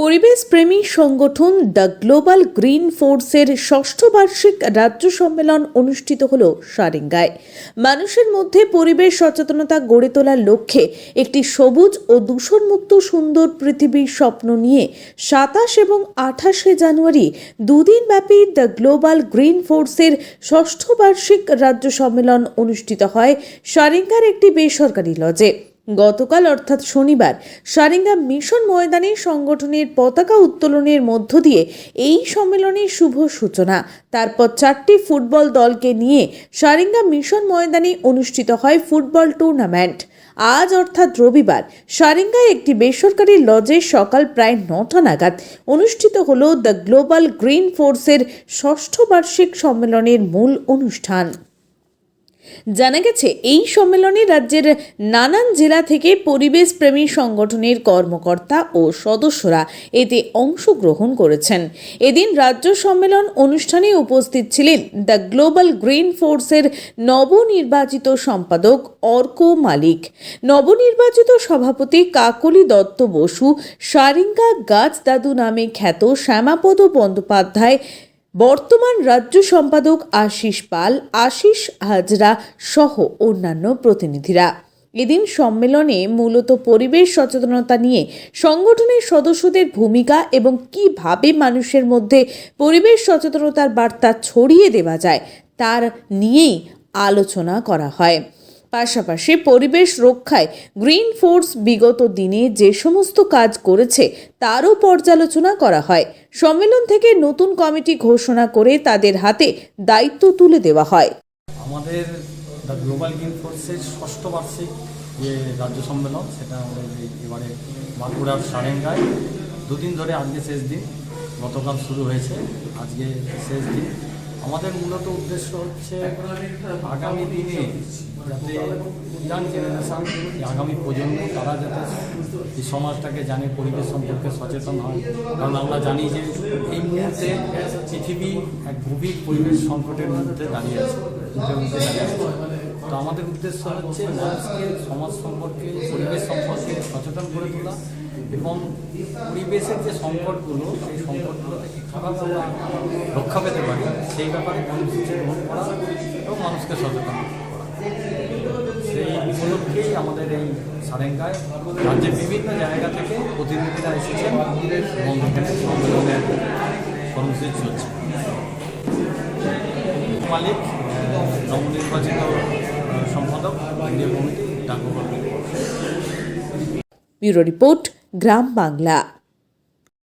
পরিবেশ প্রেমী সংগঠন দ্য গ্লোবাল গ্রিন ফোর্সের ষষ্ঠ বার্ষিক রাজ্য সম্মেলন অনুষ্ঠিত হল সারেঙ্গায়। মানুষের মধ্যে পরিবেশ সচেতনতা গড়ে তোলার লক্ষ্যে একটি সবুজ ও দূষণমুক্ত সুন্দর পৃথিবীর স্বপ্ন নিয়ে সাতাশ এবং আঠাশে জানুয়ারি দুদিন ব্যাপী দ্য গ্লোবাল গ্রিন ফোর্সের ষষ্ঠ বার্ষিক রাজ্য সম্মেলন অনুষ্ঠিত হয় সারেঙ্গার একটি বেসরকারি লজে। গতকাল অর্থাৎ শনিবার সারেঙ্গা মিশন ময়দানে সংগঠনের পতাকা উত্তোলনের মধ্য দিয়ে এই সম্মেলনের শুভ সূচনা। তারপর চারটি ফুটবল দলকে নিয়ে সারেঙ্গা মিশন ময়দানে অনুষ্ঠিত হয় ফুটবল টুর্নামেন্ট। আজ অর্থাৎ রবিবার সারেঙ্গায় একটি বেসরকারি লজে সকাল প্রায় নটা নাগাদ অনুষ্ঠিত হল দ্য গ্লোবাল গ্রিন ফোর্সের ষষ্ঠ বার্ষিক সম্মেলনের মূল অনুষ্ঠান। জানা গেছে, এই সম্মেলনে রাজ্যের নানান জেলা থেকে পরিবেশ প্রেমী সংগঠনের কর্মকর্তা ও সদস্যরা এতে অংশগ্রহণ করেছেন। এদিন রাজ্য সম্মেলন অনুষ্ঠানে উপস্থিত ছিলেন দ্য গ্লোবাল গ্রিন ফোর্সের নবনির্বাচিত সম্পাদক অর্ক মালিক। নবনির্বাচিত সভাপতি কাকলি দত্ত বসু, সারিঙ্গা গাছ দাদু নামে খ্যাত শ্যামাপদ বন্দ্যোপাধ্যায় বর্তমান রাজ্য সম্পাদক আশিস পাল, আশিস হাজরা সহ অন্যান্য প্রতিনিধিরা। এদিন সম্মেলনে মূলত পরিবেশ সচেতনতা নিয়ে সংগঠনের সদস্যদের ভূমিকা এবং কীভাবে মানুষের মধ্যে পরিবেশ সচেতনতার বার্তা ছড়িয়ে দেওয়া যায়, তার নিয়েই আলোচনা করা হয়। পাশাপাশি পরিবেশ রক্ষায় গ্রিন ফোর্স বিগত দিনে যে সমস্ত কাজ করেছে, তারও পর্যালোচনা করা হয়। সম্মেলন থেকে নতুন কমিটি ঘোষণা করে তাদের হাতে দায়িত্ব তুলে দেওয়া হয়। আমাদের গ্লোবাল গ্রিন ফোর্সের ষষ্ঠ বার্ষিক যে রাজ্য সম্মেলন, সেটা আমাদের এবারে বাঁকুড়ার সারেঙ্গায়। দুদিন ধরে আজকে শেষ দিন, গতকাল শুরু হয়েছে। আজকে শেষ দিন। আমাদের মূলত উদ্দেশ্য হচ্ছে আগামী দিনে যাতে ইয়াং জেনারেশান আগামী প্রজন্ম তারা যাতে এই সমাজটাকে জানে পরিবেশ সম্পর্কে সচেতন হয়। কারণ আমরা জানি যে এই মুহূর্তে পৃথিবী এক গভীর পরিবেশ সংকটের মধ্যে দাঁড়িয়ে আছে। তো আমাদের উদ্দেশ্য হচ্ছে মানুষকে, সমাজ সম্পর্কে, পরিবেশ সম্পর্কে সচেতন করে তোলা এবং পরিবেশের যে সংকটগুলো, সেই সংকটগুলো থেকে কীভাবে আমরা রক্ষা পেতে পারি, সেই ব্যাপারে কর্মসূচি গ্রহণ করা এবং মানুষকে সচেতন সেই উপলক্ষেই আমাদের এই সারেঙ্গায় রাজ্যের বিভিন্ন জায়গা থেকে প্রতিনিধিরা এসেছেন এবং এখানে সম্মেলনের কর্মসূচি চলছে। মালিক নবনির্বাচিত সম্পাদক ইন্ডিয়া কমিটি ডাকঘর ব্যুরো রিপোর্ট গ্রাম বাংলা।